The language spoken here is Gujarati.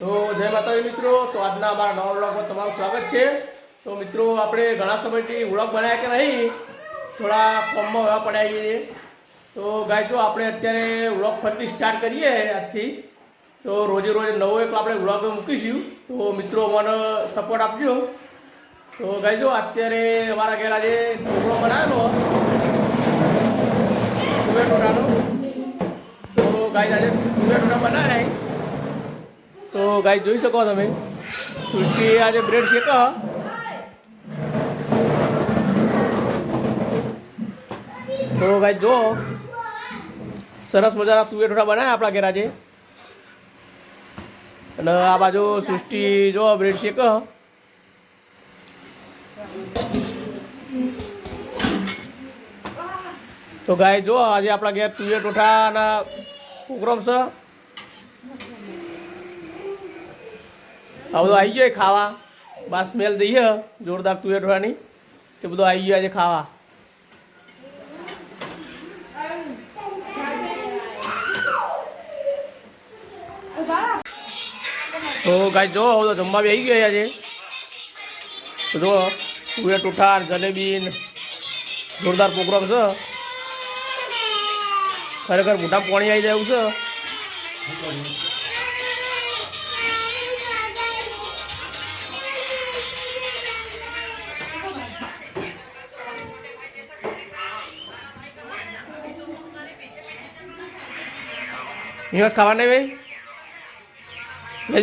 તો જય માતાજી મિત્રો, તો આજના અમારા નવા વ્લોગમાં તમારું સ્વાગત છે. તો મિત્રો, આપણે ઘણા સમયથી વ્લોગ બનાવ્યા કે નહીં, થોડા ફોર્મમાં એવા પડ્યા છીએ. તો ગાય આપણે અત્યારે વ્લોગ ફરીથી સ્ટાર્ટ કરીએ આજથી, તો રોજે રોજ નવો એક આપણે વ્લોગ મૂકીશું. તો મિત્રો, મને સપોર્ટ આપજો. તો ગાય અત્યારે અમારા ઘેર આજે ઢોકળો બનાવેલો. તુવેર ટોટાનો તો ગાય આજે ટોટા બનાવ્યા ગાય જોઈ શકો તમે. સૃષ્ટિ આજે બ્રેડ શેક. તો ગાય જો, સરસ મજાના તુવેર ઠોઠા બનાવ્યા આપણા ઘેર આજે. અને આ બાજુ સૃષ્ટિ જો બ્રેડ શેક. તો ગાય જો, આજે આપણા ઘેર તુવેર ઠોઠાના પ્રોગ્રામ છે. આ બધું આવી ગયો ખાવા. બાર સ્મેલ દઈએ જોરદાર તુવેર ઢોળાની. તે બધું આવી ગયો આજે ખાવા. તો ગાય જો હવે તો જમવા બી આવી ગયો આજે. જો તુવેર ટુઠાર જલેબી જોરદાર પ્રોગ્રામ છે. ખરેખર મોટા પાણી આવી જાય એવું છે. નિવાસ ખાવા નહીં ભાઈ? બે